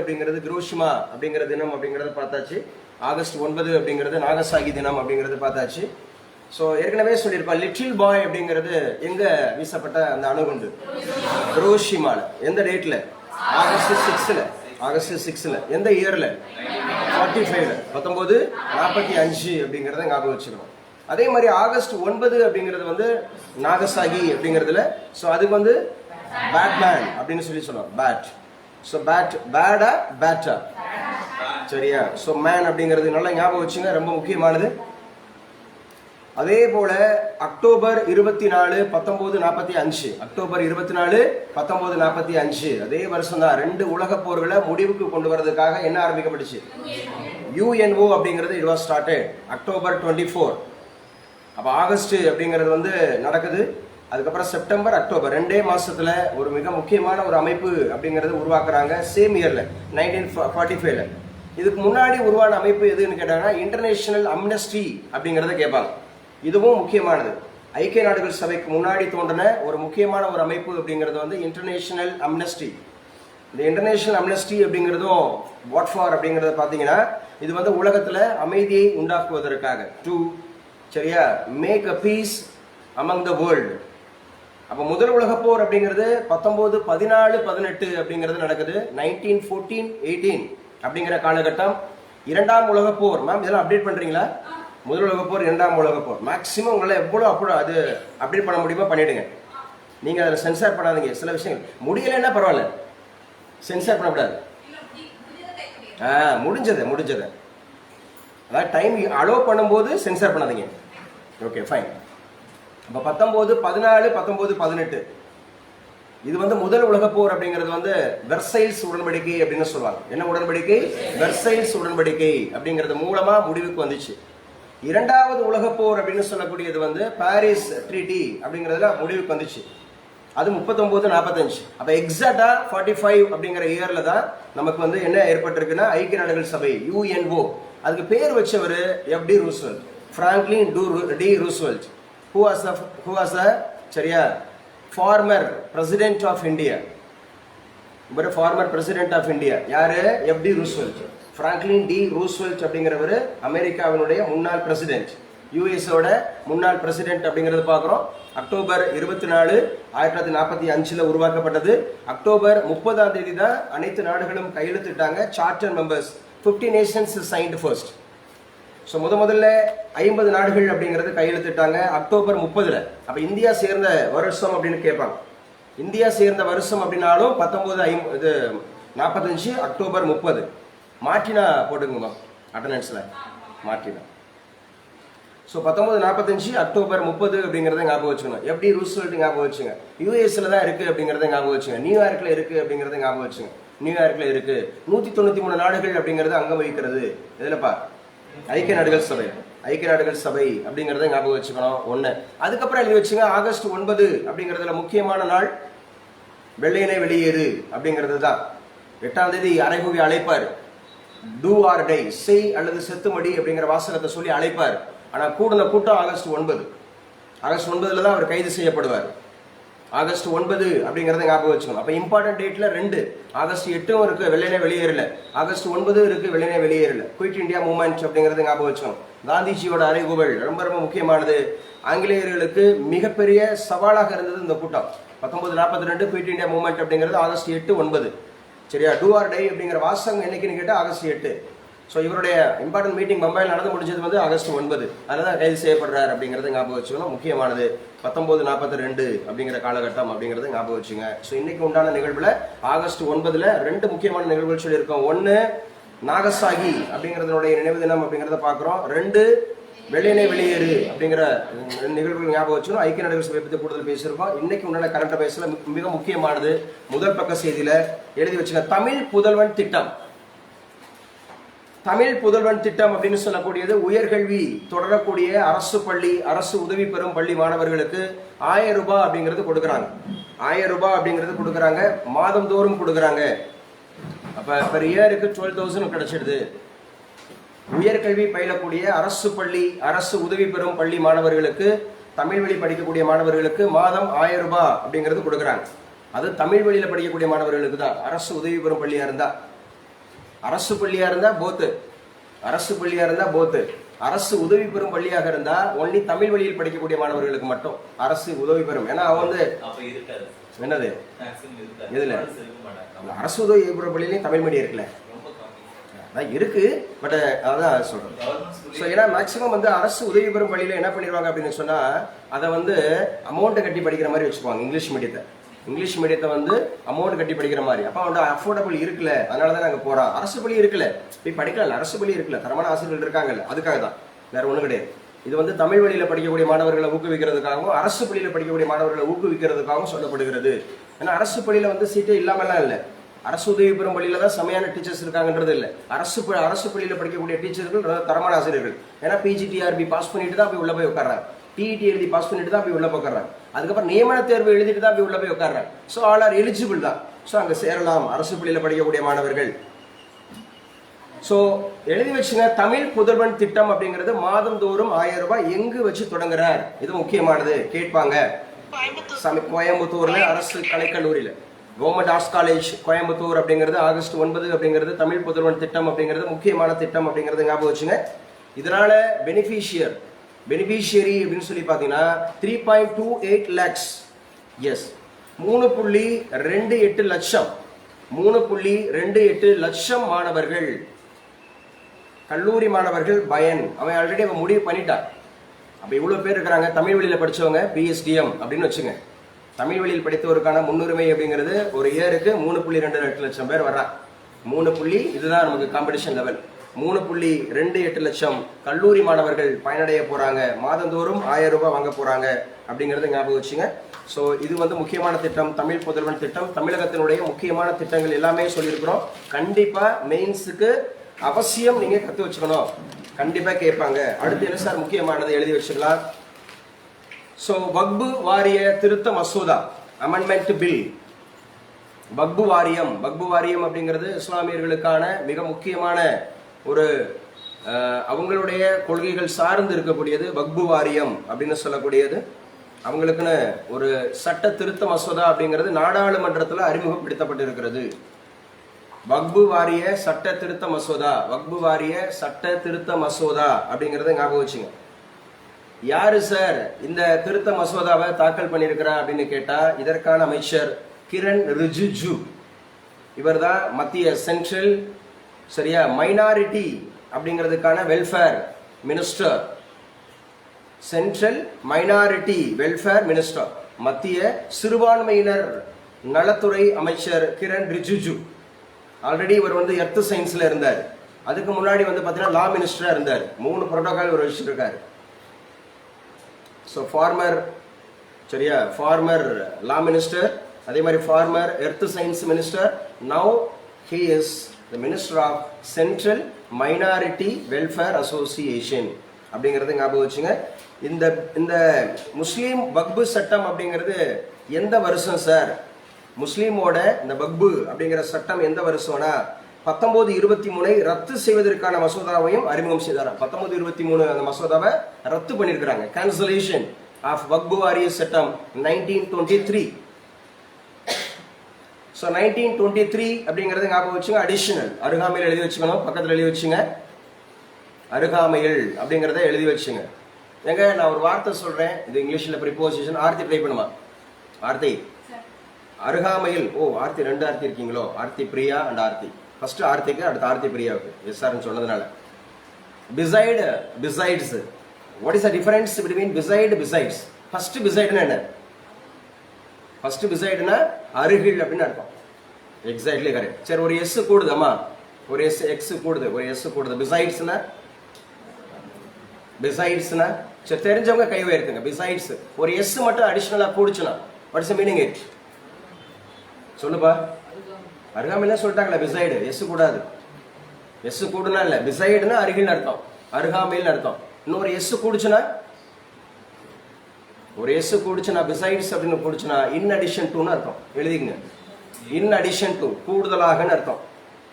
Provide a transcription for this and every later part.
அப்படிங்கிறது குரோஷிமா அப்படிங்கிற தினம் அப்படிங்கறத பார்த்தாச்சு. ஆகஸ்ட் ஒன்பது அப்படிங்கிறது நாகசாகி தினம் அப்படிங்கறது பார்த்தாச்சு. ஸோ ஏற்கனவே சொல்லியிருப்பா லிட்டில் பாய் அப்படிங்கிறது எங்க வீசப்பட்ட அந்த அணுகுண்டு குரோஷிமால. எந்த டேட்ல ஆகஸ்ட் சிக்ஸ்ல ஆகஸ்ட் சிக்ஸ்ல எந்த இயர்ல ஃபார்ட்டி ஃபைவ்ல பத்தொன்பது நாற்பத்தி அஞ்சு அப்படிங்கிறத ஞாபகம் வச்சுக்கணும். அதே மாதிரி ஆகஸ்ட் ஒன்பது அப்படிங்கிறது வந்து நாகசாகி அப்படிங்கிறதுல ஸோ அதுக்கு வந்து பேட்மேன் அப்படின்னு சொல்லி சொல்லுவோம் பேட் ஸோ பேட் பேடா பேட்டா சரியா? ஸோ மேன் அப்படிங்கிறது நல்லா ஞாபகம் வச்சுங்க ரொம்ப முக்கியமானது. அதே போல அக்டோபர் இருபத்தி நாலு பத்தொன்பது நாற்பத்தி அஞ்சு. அக்டோபர் இருபத்தி நாலு பத்தொன்பது நாற்பத்தி அஞ்சு. அதே வருஷம் தான் ரெண்டு உலக போர்களை முடிவுக்கு கொண்டு வரதுக்காக என்ன ஆரம்பிக்கப்பட்டுச்சு? யூஎன்ஓ அப்படிங்கிறது it was started October twenty four அப்போ ஆகஸ்ட் அப்படிங்கிறது வந்து நடக்குது. அதுக்கப்புறம் செப்டம்பர் அக்டோபர் ரெண்டே மாசத்துல ஒரு மிக முக்கியமான ஒரு அமைப்பு அப்படிங்கறத உருவாக்குறாங்க சேம் இயர்ல நைன்டீன் ஃபார்ட்டி ஃபைவ்ல இதுக்கு முன்னாடி உருவான அமைப்பு எதுன்னு கேட்டாங்கன்னா இன்டர்நேஷனல் அம்னஸ்டி அப்படிங்கறத கேட்பாங்க. இதுவும் முக்கியமானது. ஐக்கிய நாடுகள் சபைக்கு முன்னாடி தோன்றின ஒரு முக்கியமான ஒரு அமைப்பு அப்படிங்கிறது வந்து இன்டர்நேஷனல் அம்னஸ்டி இந்த இன்டர்நேஷனல் அம்னஸ்டி அப்படிங்கிறதும் வாட் ஃபார் அப்படிங்கிறத பார்த்தீங்கன்னா இது வந்து உலகத்தில் அமைதியை உண்டாக்குவதற்காக. டூ சரியா? Make a peace among the world அப்போ முதல் உலகப் போர் அப்படிங்கிறது பத்தொன்பது பதினாலு பதினெட்டு அப்படிங்கிறது நடக்குது. நைன்டீன் ஃபோர்டீன் எயிட்டீன் அப்படிங்கிற காலகட்டம். இரண்டாம் உலகப் போர். மேம் இதெல்லாம் அப்டேட் பண்றீங்களா? முதல் உலகப் போர் இரண்டாம் உலகப் போர். மேக்ஸிமம் உங்களால் எவ்வளோ அப்போ அது அப்டேட் பண்ண முடியுமோ பண்ணிடுங்க. நீங்க அதில் சென்சார் பண்ணாதீங்க. சில விஷயங்கள். முடியலைன்னா பரவாயில்ல. சென்சார் பண்ணக்கூடாது. ஆ முடிஞ்சது முடிஞ்சது. அதாவது டைம் அலோவ் பண்ணும்போது சென்சார் பண்ணாதீங்க. ஓகே ஃபைன் அப்போ பத்தொம்போது பதினாலு பத்தொம்போது பதினெட்டு. இது வந்து முதல் உலக போர் அப்படிங்கிறது வந்து வெர்சைல்ஸ் உடன்படிக்கை அப்படின்னு சொல்லுவாங்க. என்ன உடன்படிக்கை? வெர்சைல்ஸ் உடன்படிக்கை அப்படிங்கிறது மூலமா முடிவுக்கு வந்துச்சு. இரண்டாவது உலக போர் அப்படின்னு சொல்லக்கூடியது வந்து பாரிஸ் ட்ரீட்டி அப்படிங்கிறதுல முடிவுக்கு வந்துச்சு. அது முப்பத்தொம்போது நாற்பத்தஞ்சு அப்போ எக்ஸாக்டா ஃபார்ட்டி ஃபைவ் அப்படிங்கிற இயர்ல தான் நமக்கு வந்து என்ன ஏற்பட்டிருக்குன்னா ஐக்கிய நாடுகள் சபை யூஎன்ஓ அதுக்கு பேர் வச்சவர் F D Roosevelt Franklin to D Roosevelt who was the who was the சரியா? ஃபார்மர் பிரசிடென்ட் ஆஃப் இந்தியா இவர் ஃபார்மர் பிரசிடென்ட் ஆஃப் இந்தியா யாரு? F D Roosevelt Franklin D Roosevelt அப்படிங்கிறவர் அமெரிக்காவினுடைய முன்னாள் பிரசிடென்ட் யூஎஸோட முன்னாள் பிரசிடென்ட் அப்படிங்கிறது பார்க்குறோம். அக்டோபர் இருபத்தி நாலு ஆயிரத்தி தொள்ளாயிரத்தி நாற்பத்தி அஞ்சில் உருவாக்கப்பட்டது. அக்டோபர் முப்பதாம் தேதி தான் அனைத்து நாடுகளும் கையெழுத்திட்டாங்க. Charter members fifty nations signed first so முத முதல்ல ஐம்பது நாடுகள் அப்படிங்கிறது கையெழுத்திட்டாங்க அக்டோபர் முப்பதுல. அப்போ இந்தியா சேர்ந்த வருஷம் அப்படின்னு கேட்பாங்க. இந்தியா சேர்ந்த வருஷம் அப்படின்னாலும் பத்தொம்போது ஐம் இது நாற்பத்தஞ்சு அக்டோபர் முப்பது. மாற்றினா போட்டுங்கம்மா அட்டண்டன்ஸில் மாற்றினா ஸோ பத்தொம்போது நாற்பத்தஞ்சு அக்டோபர் முப்பது அப்படிங்கிறத ஞாபகம் வச்சுக்கணும். எப்படி ரூஸ்வெல்ட் ஞாபகம் வச்சுங்க? யூஎஸ்ல தான் இருக்குது அப்படிங்கிறத ஞாபகம் வச்சுங்க. நியூயார்க்ல இருக்குது அப்படிங்கிறத ஞாபகம் வச்சுங்க. நியூயார்க்ல இருக்குது நூற்றி தொண்ணூற்றி மூணு நாடுகள் அப்படிங்கிறது அங்கம் வகிக்கிறது. இதுலப்பா ஐக்கிய நாடுகள் சபை. ஐக்கிய நாடுகள் சபை அப்படிங்கிறத ஞாபகம் வச்சுக்கணும். ஒன்று அதுக்கப்புறம் எழுதி வச்சுங்க ஆகஸ்ட் ஒன்பது அப்படிங்கிறதுல முக்கியமான நாள் வெள்ளையனை வெளியேறு அப்படிங்கிறது தான். எட்டாம் தேதி அரைகுவி அழைப்பார். டூ ஆர் டை செய் அல்லது செத்துமடி அப்படிங்கிற வாசகத்தை சொல்லி அழைப்பார். ஆனால் கூடின கூட்டம் ஆகஸ்ட் ஒன்பது. ஆகஸ்ட் ஒன்பதுல தான் அவர் கைது செய்யப்படுவார். ஆகஸ்ட் ஒன்பது அப்படிங்கறத ஞாபகம் வச்சுக்கணும். அப்ப இம்பார்ட்டன்ட் டேட்ல ரெண்டு. ஆகஸ்ட் எட்டும் இருக்கு வெள்ளையனே வெளியேறல. ஆகஸ்ட் ஒன்பது இருக்கு வெள்ளையனே வெளியேறல. குயிட் இந்தியா மூமெண்ட் அப்படிங்கறத ஞாபகம் வச்சுக்கணும். காந்திஜியோட அறைகூவல் ரொம்ப ரொம்ப முக்கியமானது. ஆங்கிலேயர்களுக்கு மிகப்பெரிய சவாலாக இருந்தது இந்த கூட்டம். பத்தொன்பது நாற்பத்தி ரெண்டு குயிட் இந்தியா மூமெண்ட் அப்படிங்கிறது ஆகஸ்ட் எட்டு ஒன்பது. சரியா? டூ ஆர் டை அப்படிங்கிற வாசகம் என்னைக்குன்னு கேட்டால் ஆகஸ்ட் எட்டு. ஸோ இவருடைய இம்பார்ட்டன்ட் மீட்டிங் பம்பாயில் நடந்து முடிஞ்சது வந்து ஆகஸ்ட் ஒன்பது. அதில் தான் கைது செய்யப்படுறார் அப்படிங்கிறது ஞாபகம் வச்சுக்கணும். முக்கியமானது பத்தொம்போது நாற்பத்தி ரெண்டு அப்படிங்கிற காலகட்டம் அப்படிங்கிறத ஞாபகம் வச்சுங்க. ஸோ இன்னைக்கு உண்டான நிகழ்வில் ஆகஸ்ட் ஒன்பதுல ரெண்டு முக்கியமான நிகழ்வுகள் சொல்லியிருக்கோம். ஒன்று நாகசாகி அப்படிங்கிறதுனுடைய நினைவு தினம் அப்படிங்கிறத பார்க்குறோம். ரெண்டு வெளியினை வெளியேறு அப்படிங்கிற நிகழ்வுகள் ஞாபகம் வச்சுக்கணும். ஐக்கிய நாடுகள் சபை பற்றி கூடுதல் பேசியிருக்கோம். இன்னைக்கு உண்டான கரண்ட் பேசல மிக முக்கியமானது முதல் பக்க செய்தியில் எழுதி வச்சுக்க தமிழ் புதல்வன் திட்டம். தமிழ் புதல்வன் திட்டம் அப்படின்னு சொல்லக்கூடியது உயர்கல்வி தொடரக்கூடிய அரசு பள்ளி அரசு உதவி பெறும் பள்ளி மாணவர்களுக்கு ஆயிரம் ரூபாய் அப்படிங்கிறது கொடுக்குறாங்க. ஆயிரம் ரூபாய் அப்படிங்கிறது கொடுக்குறாங்க. மாதந்தோறும் கொடுக்குறாங்க. அப்போ பெர் இயருக்கு டுவெல் தௌசண்ட் கிடைச்சிடுது. உயர்கல்வி பயிலக்கூடிய அரசு பள்ளி அரசு உதவி பெறும் பள்ளி மாணவர்களுக்கு தமிழ் வழி படிக்கக்கூடிய மாணவர்களுக்கு மாதம் ஆயிரம் ரூபாய் அப்படிங்கிறது கொடுக்குறாங்க. அது தமிழ் வழியில் படிக்கக்கூடிய மாணவர்களுக்கு தான். அரசு உதவி பெறும் பள்ளியாக இருந்தால் அரசு பள்ளியா இருந்தா போத்து அரசு பள்ளியா இருந்தா போத்து அரசு உதவி பெறும் பள்ளியாக இருந்தா ஒன்லி தமிழ் வழியில் படிக்கக்கூடிய மாணவர்களுக்கு மட்டும் அரசு உதவி பெறும். ஏன்னா அவன் வந்து என்னது? எதுல? அரசு உதவி பெறும் பள்ளியிலையும் தமிழ் மீடியம் இருக்குல்ல. அதான் இருக்கு பட் அதான் சொல்றேன். ஸோ ஏன்னா மேக்ஸிமம் வந்து அரசு உதவி பெறும் பள்ளியில் என்ன பண்ணிடுவாங்க அப்படின்னு சொன்னா அதை வந்து அமௌண்ட்டை கட்டி படிக்கிற மாதிரி வச்சுக்குவாங்க இங்கிலீஷ் மீடியத்தை இங்கிலீஷ் மீடியத்தை வந்து அமௌண்ட் கட்டி படிக்கிற மாதிரி. அப்போ வந்து அஃபோர்டபுள் இருக்குல்ல. அதனால தான் நாங்கள் போகிறோம் அரசு பள்ளி இருக்குல்ல. போய் படிக்கலாம் அரசு பள்ளி இருக்குல்ல. தரமான ஆசிரியர்கள் இருக்காங்கல்ல. அதுக்காக தான் வேற ஒன்றும் கிடையாது. இது வந்து தமிழ் வழியில் படிக்கக்கூடிய மாணவர்களை ஊக்குவிக்கிறதுக்காகவும் அரசு பள்ளியில் படிக்கக்கூடிய மாணவர்களை ஊக்குவிக்கிறதுக்காகவும் சொல்லப்படுகிறது. ஏன்னா அரசு பள்ளியில் வந்து சீட்டே இல்லாமலாம் இல்லை. அரசு உதவி பெறும் பள்ளியில் தான் செமையான டீச்சர்ஸ் இருக்காங்கன்றது இல்லை. அரசு ப- அரசு பள்ளியில் படிக்கக்கூடிய டீச்சர்கள் தரமான ஆசிரியர்கள். ஏன்னா பிஜிடிஆர்பி பாஸ் பண்ணிட்டு தான் போய் உள்ள போய் உட்கார்றாங்க. டிஇடி எழுதி பாஸ் பண்ணிட்டு தான் போய் உள்ள உட்காறாங்க அதுக்கப்புறம் நியமன தேர்வு எழுதிட்டு தான் போய் உள்ளே போய் உட்காறாங்க ஸோ ஆல் ஆர் எலிஜிபிள் தான். ஸோ அங்கே சேரலாம். அரசு பள்ளியில் படிக்கக்கூடிய மாணவர்கள். ஸோ எழுதி வச்சுங்க தமிழ் புதல்வன் திட்டம் அப்படிங்கிறது மாதந்தோறும் ஆயிரம் ரூபாய் எங்கு வச்சு தொடங்குறார்? இது முக்கியமானது. கேட்பாங்க. கோயம்புத்தூர்ல அரசு கலைக்கல்லூரியில. கவர்மெண்ட் ஆர்ட்ஸ் காலேஜ் கோயம்புத்தூர் அப்படிங்கிறது ஆகஸ்ட் ஒன்பது அப்படிங்கிறது தமிழ் புதல்வன் திட்டம் அப்படிங்கிறது முக்கியமான திட்டம் அப்படிங்கிறது ஞாபகம் வச்சுங்க. இதனால பெனிஃபிஷியர் பெனிஃபிஷியரி அப்படின்னு சொல்லி பார்த்தீங்கன்னா three point two eight lakhs yes மூணு புள்ளி ரெண்டு எட்டு லட்சம். மூணு புள்ளி ரெண்டு எட்டு லட்சம் மாணவர்கள். கல்லூரி மாணவர்கள் பயன். அவன் ஆல்ரெடி அவன் முடிவு பண்ணிட்டான். அப்போ இவ்வளோ பேர் இருக்கிறாங்க. தமிழ் வழியில் படிச்சவங்க பிஎஸ்டிஎம் அப்படின்னு வச்சுங்க. தமிழ் வழியில் படித்தவருக்கான முன்னுரிமை அப்படிங்கிறது ஒரு இயருக்கு மூணு புள்ளி ரெண்டு எட்டு லட்சம் பேர் வர்றான் மூணு புள்ளி இதுதான் நமக்கு காம்படிஷன் லெவல் மூணு புள்ளி ரெண்டு எட்டு லட்சம் கல்லூரி மாணவர்கள் பயனடைய போகிறாங்க மாதந்தோறும் ஆயிரம் ரூபாய் வாங்க போகிறாங்க அப்படிங்கிறத ஞாபகம் வச்சுங்க. ஸோ இது வந்து முக்கியமான திட்டம். தமிழ் புதல்வன் திட்டம். தமிழகத்தினுடைய முக்கியமான திட்டங்கள் எல்லாமே சொல்லியிருக்கிறோம். கண்டிப்பாக மெயின்ஸுக்கு அவசியம் நீங்கள் கற்று வச்சுக்கணும். கண்டிப்பாக கேட்பாங்க. அடுத்து என்ன சார் முக்கியமானது எழுதி வச்சுக்கலாம். ஸோ வக்பு வாரிய திருத்த மசோதா அமெண்ட்மெண்ட் பில் வக்பு வாரியம். வக்பு வாரியம் அப்படிங்கிறது இஸ்லாமியர்களுக்கான மிக முக்கியமான ஒரு அவங்களுடைய கொள்கைகள் சார்ந்து இருக்கக்கூடியது வக்பு வாரியம் அப்படின்னு சொல்லக்கூடியது. அவங்களுக்குன்னு ஒரு சட்ட திருத்த மசோதா அப்படிங்கிறது நாடாளுமன்றத்தில் அறிமுகப்படுத்தப்பட்டிருக்கிறது. வக்பு வாரிய சட்ட திருத்த மசோதா வக்பு வாரிய சட்ட திருத்த மசோதா அப்படிங்கிறத ஞாபகம் வச்சுங்க. யாரு சார் இந்த திருத்த மசோதாவை தாக்கல் பண்ணியிருக்கிறா அப்படின்னு கேட்டா இதற்கான அமைச்சர் கிரண் ரிஜிஜு. இவர்தான் மத்திய சென்ட்ரல் சரியா? மைனாரிட்டி அப்படிங்கிறதுக்கான welfare minister central minority welfare minister மத்திய சிறுபான்மையினர் நலத்துறை அமைச்சர் கிரண் ரிஜிஜு. ஆல்ரெடி இவர் வந்து எர்த் சயின்ஸில் இருந்தார். அதுக்கு முன்னாடி வந்து பார்த்தீங்கன்னா லா மினிஸ்டராக இருந்தார். மூணு புரோட்டோகால் இவர் வச்சுருக்காரு. ஸோ ஃபார்மர் சரியா? ஃபார்மர் லா மினிஸ்டர் அதே மாதிரி former earth science minister now he is the minister of central minority welfare association அப்படிங்கிறது ஞாபகம் வச்சுங்க. இந்த இந்த முஸ்லீம் வக்பு சட்டம் அப்படிங்கிறது எந்த வருஷம் சார்? முஸ்லீமோட இந்த வக்பு அப்படிங்கிற சட்டம் எந்த வருஷம்னா பத்தொன்பது இருபத்தி மூணை ரத்து செய்வதற்கான மசோதாவையும் அறிமுகம் செய்தார் பத்தொன்பது இருபத்தி மூணு அந்த மசோதாவை ரத்து பண்ணியிருக்கிறாங்க. கேன்சலேஷன் ஆஃப் வக்பு வாரிய சட்டம் nineteen twenty three so nineteen twenty three அப்படிங்கிறது ஞாபகம் வச்சுங்க. அடிஷனல் அருகாமையில் எழுதி வச்சுக்கணும். பக்கத்தில் எழுதி வச்சுங்க. அருகாமையில் அப்படிங்கிறத எழுதி வச்சுங்க. எங்க நான் ஒரு வார்த்தை சொல்கிறேன் இது இங்கிலீஷில் ப்ரிப்போசிஷன் ஆர்த்தி ட்ரை பண்ணுமா? ஆர்த்தி. அருகாமையில். ஓ ஆர்த்தி ரெண்டு ஆர்த்தி இருக்கீங்களோ? ஆர்த்தி பிரியா அண்ட் ஆர்த்தி. ஃபர்ஸ்ட் ஆர்த்திக்கு அடுத்து ஆர்த்தி பிரியாவுக்கு. எஸ்ஆர்னு சொன்னதுனால. Beside besides what is a difference between beside besides first பிசைடுன்னு என்ன? ஃபர்ஸ்ட் பிசைடுனா அருகில் அப்படின்னு அர்த்தம். எக்ஸாக்ட்லி கரெக்ட் சரி ஒரு எஸ் கூடுதம்மா ஒரு எஸ் எக்ஸ் கூடுது. ஒரு எஸ் கூடுது. பிசைட்ஸ்னா பிசைட்ஸ்னா சரி தெரிஞ்சவங்க கை உயர்த்துங்க. பிசைட்ஸ் ஒரு எஸ் மட்டும் அடிஷ்னலாக கூடுச்சுன்னா வாட்ஸ் மீனிங் இட் சொல்லுப்பா. அருகாமையில சொல்லிட்டாங்களே பிசைடு எஸ் கூடாது. எஸ் கூடுனா இல்ல பிசைடுனா அருகில் அர்த்தம். அருகாமையில் அர்த்தம். இன்னொரு எஸ் கூடுச்சுன்னா ஒரு எஸ் கூடுச்சுனா பிசைட்ஸ் அப்படின்னு கூடுச்சுனா இன் அடிஷன் டூன்னு அர்த்தம். எழுதிங்க இன் அடிஷன் டு கூடுதலாகன்னு அர்த்தம்.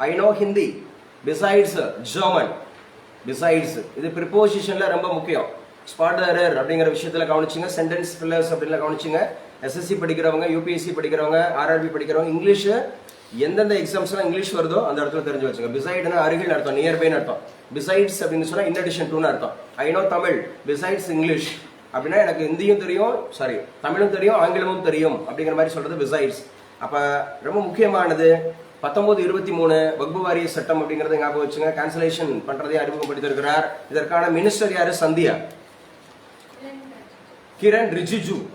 I know Hindi besides German besides இது ப்ரிப்போசிஷனில் ரொம்ப முக்கியம். ஸ்பாட் அப்படிங்கிற விஷயத்தில் கவனிச்சிங்க. சென்டென்ஸ் ஃபில்லர்ஸ் அப்படின்னு கவனிச்சிங்க. எஸ்எஸ்சி படிக்கிறவங்க யூபிஎஸ்சி படிக்கிறவங்க ஆர்ஆர்பி படிக்கிறவங்க இங்கிலீஷ் எந்தெந்த எக்ஸாம்ஸ்லாம் இங்கிலீஷ் வருதோ அந்த இடத்துல தெரிஞ்சு வச்சுங்க பிசைடுனா அருகில் அர்த்தம் நியர்பைன்னு அர்த்தம். பிசைட்ஸ் அப்படின்னு சொன்னால் இன் அடிஷன் டூன்னு அர்த்தம். I know Tamil besides English அப்படின்னா எனக்கு ஹிந்தியும் தெரியும் சாரி தமிழும் தெரியும் ஆங்கிலமும் தெரியும் அப்படிங்கிற மாதிரி சொல்றது பிசைட்ஸ் அப்ப ரொம்ப முக்கியமானது பத்தொன்பது இருபத்தி மூணு வகுப்பு வாரிய சட்டம் அப்படிங்கறத ஞாபகம் வச்சுங்க. கேன்சலேஷன் பண்றதை அறிமுகப்படுத்தியிருக்கிறார். இதற்கான மினிஸ்டர் யாரு? சந்தியா. கிரண் ரிஜிஜு.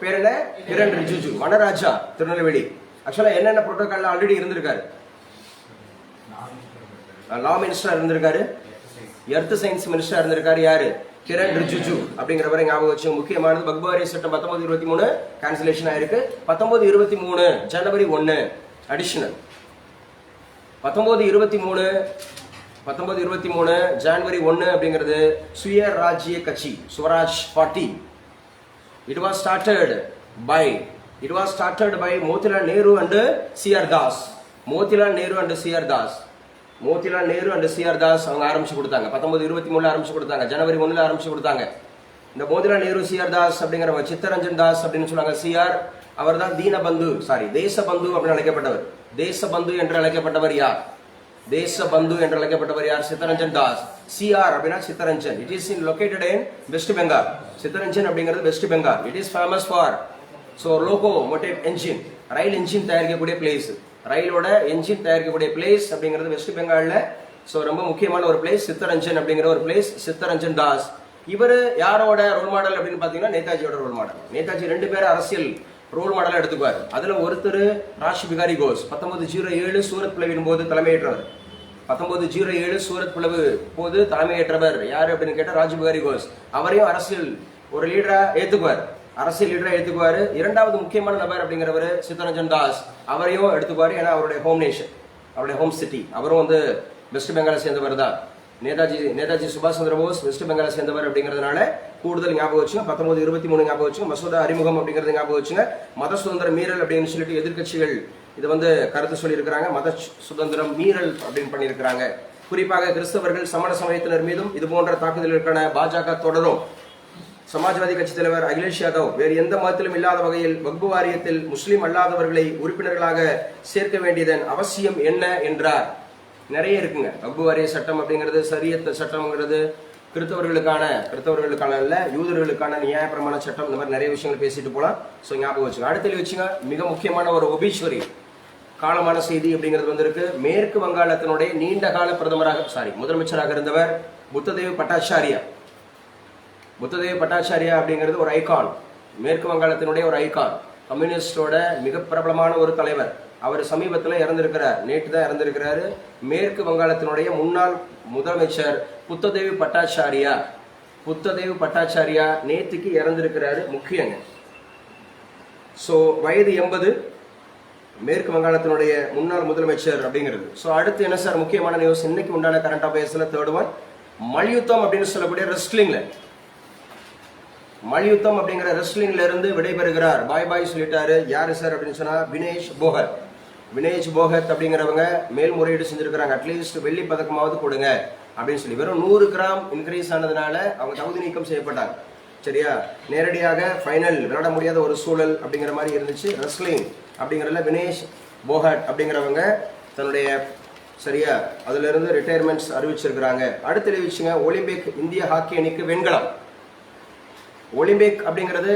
பேர் என்ன? கிரண் ரிஜிஜு. வனராஜா திருநெல்வேலி. ஆக்சுவலா என்னென்ன புரோட்டோகால் ஆல்ரெடி இருந்திருக்காரு? லா மினிஸ்டர் இருந்திருக்காரு. எர்த் சயின்ஸ் மினிஸ்டர் இருந்திருக்காரு. யாரு? கிரண் ரிஜிஜு அப்படிங்கிறவரை ஞாபகம் வச்சு முக்கியமானது பக்பாரி சட்டம் பத்தொன்பது இருபத்தி மூணு. கேன்சலேஷன் ஆயிருக்கு. பத்தொன்பது இருபத்தி மூணு ஜனவரி ஒன்று அடிஷனல் பத்தொன்பது இருபத்தி மூணு பத்தொன்பது இருபத்தி மூணு ஜான்வரி ஒன்று அப்படிங்கிறது சுய ராஜ்ய கட்சி Swaraj party. It was started by it was started by Motilal Nehru and C.R. Das Motilal Nehru and C.R. Das Motilal Nehru and CR Das அவங்க ஆரம்பிச்சு கொடுத்தாங்க. பத்தொன்பது இருபத்தி மூணுல ஆரம்பிச்சு கொடுத்தாங்க. ஜனவரி ஒண்ணுல ஆரம்பிச்சு கொடுத்தாங்க. இந்த மோதிலால் நேரு சிஆர் தாஸ் அப்படிங்கிறவங்க சித்தரஞ்சன் தாஸ் அப்படின்னு சொல்லுவாங்க. சிஆர் அவர் தான் தீனபந்து சாரி தேசபந்து அப்படின்னு அழைக்கப்பட்டவர். தேசபந்து என்று அழைக்கப்பட்டவர் யார்? தேசபந்து என்று அழைக்கப்பட்டவர் யார்? சித்தரஞ்சன் தாஸ். சிஆர் அப்படின்னா Chittaranjan. It is in located in West Bengal Chittaranjan அப்படிங்கிறது West Bengal it is famous for so locomotive engine rail engine தயாரிக்கக்கூடிய பிளேஸ் ரயிலோட என்ஜின் தயாரிக்கக்கூடிய பிளேஸ் அப்படிங்கிறது வெஸ்ட் பெங்காலில் ஸோ ரொம்ப முக்கியமான ஒரு பிளேஸ் சித்தரஞ்சன் அப்படிங்கிற ஒரு பிளேஸ் சித்தரஞ்சன் தாஸ். இவர் யாரோட ரோல் மாடல் அப்படின்னு பார்த்தீங்கன்னா நேதாஜியோட ரோல் மாடல் நேதாஜி ரெண்டு பேரும் அரசியல் ரோல் மாடலாக எடுத்துக்குவார். அதில் ஒருத்தர் ராஷ் பிகாரி கோஸ். பத்தொன்பது ஜீரோ ஏழு சூரத் பிளவின் போது தலைமையேற்றவர். பத்தொன்பது ஜீரோ ஏழு சூரத் பிளவு போது தலைமையேற்றவர். யார் அப்படின்னு கேட்டால் ராஜ் பிகாரி கோஸ். அவரையும் அரசியல் ஒரு லீடராக ஏற்றுக்குவார் அரசியல் லீடரை எடுத்துக்குவாரு. இரண்டாவது முக்கியமான நபர் அப்படிங்கிறவர் சித்தரஞ்சன் தாஸ். அவரையும் எடுத்துக்குவாரு. ஏன்னா அவருடைய ஹோம் நேஷன் அவருடைய ஹோம் சிட்டி அவரும் வந்து வெஸ்ட் பெங்காலை சேர்ந்தவர் தான். நேதாஜி நேதாஜி சுபாஷ் சந்திர போஸ் வெஸ்ட் பெங்காலை சேர்ந்தவர் அப்படிங்கிறதுனால கூடுதல் ஞாபகம் வச்சுங்க பத்தொன்பது இருபத்தி மூணு ஞாபகம் வச்சுங்க மசோதா அறிமுகம் அப்படிங்கிறது ஞாபகம் வச்சுங்க மத சுதந்திர மீறல் அப்படின்னு சொல்லிட்டு எதிர்க்கட்சிகள் இது வந்து கருத்து சொல்லியிருக்கிறாங்க. மத சுதந்திரம் மீறல் அப்படின்னு பண்ணியிருக்கிறாங்க. குறிப்பாக கிறிஸ்தவர்கள் சமண சமயத்தினர் மீதும் இது போன்ற தாக்குதலுக்கான பாஜக தொடரும். சமாஜ்வாதி கட்சித் தலைவர் அகிலேஷ் யாதவ் வேறு எந்த மதத்திலும் இல்லாத வகையில் வக்பு வாரியத்தில் முஸ்லிம் அல்லாதவர்களை உறுப்பினர்களாக சேர்க்க வேண்டியதன் அவசியம் என்ன என்றார். நிறைய இருக்குங்க. வக்பு வாரிய சட்டம் அப்படிங்கிறது சரியத் சட்டம்ங்கிறது கிறிஸ்தவர்களுக்கான கிறித்தவர்களுக்கான இல்ல யூதர்களுக்கான நியாயப்பிரமாண சட்டம் இந்த மாதிரி நிறைய விஷயங்கள் பேசிட்டு போலாம். ஸோ ஞாபகம் வச்சுங்க. அடுத்தது வச்சுங்க. மிக முக்கியமான ஒரு ஒபீஸ்வரி காலமான செய்தி அப்படிங்கிறது வந்திருக்கு. மேற்கு வங்காளத்தினுடைய நீண்ட கால பிரதமராக சாரி முதலமைச்சராக இருந்தவர் புத்ததேவ் பட்டாச்சாரியா புத்ததேவ பட்டாச்சாரியா அப்படிங்கிறது ஒரு ஐகான் மேற்கு வங்காளத்தினுடைய ஒரு ஐகான் கம்யூனிஸ்டோட மிக பிரபலமான ஒரு தலைவர். அவர் சமீபத்தில் இறந்திருக்கிறார். நேற்று தான் இறந்திருக்கிறாரு. மேற்கு வங்காளத்தினுடைய முன்னாள் முதலமைச்சர் புத்ததேவி பட்டாச்சாரியா. புத்ததேவ் பட்டாச்சாரியா நேற்றுக்கு இறந்திருக்கிறாரு முக்கியங்க. ஸோ வயது எண்பது மேற்கு வங்காளத்தினுடைய முன்னாள் முதலமைச்சர் அப்படிங்கிறது. ஸோ அடுத்து என்ன சார் முக்கியமான நியூஸ் இன்னைக்கு உண்டான கரண்ட் அஃபேர்ஸில் தேர்ட் ஒன் மல்யுத்தம் அப்படின்னு சொல்லக்கூடிய ரெஸ்லிங்கில் மல்யுத்தம் அப்படிங்கிற ரெஸ்லிங்ல இருந்து விடைபெறுகிறார். பாய் பாய் சொல்லிட்டாரு. யாரு சார் அப்படின்னு சொன்னா வினேஷ் போகத். வினேஷ் போகத் அப்படிங்கிறவங்க மேல்முறையீடு செஞ்சிருக்கிறாங்க. அட்லீஸ்ட் வெள்ளி பதக்கமாவது கொடுங்க அப்படின்னு சொல்லி. வெறும் நூறு கிராம் இன்க்ரீஸ் ஆனதுனால அவங்க தகுதி நீக்கம் செய்யப்பட்டாங்க. சரியா? நேரடியாக ஃபைனல் விளையாட முடியாத ஒரு சூழல் அப்படிங்கிற மாதிரி இருந்துச்சு. ரெஸ்லிங் அப்படிங்கிறதுல வினேஷ் போகட் அப்படிங்கிறவங்க தன்னுடைய சரியா? அதுல இருந்து ரிட்டையர்மெண்ட்ஸ் அறிவிச்சிருக்கிறாங்க. அடுத்து அறிவிச்சுங்க ஒலிம்பிக் இந்திய ஹாக்கி அணிக்கு வெண்கலம். ஒலிம்பிக் அப்படிங்கிறது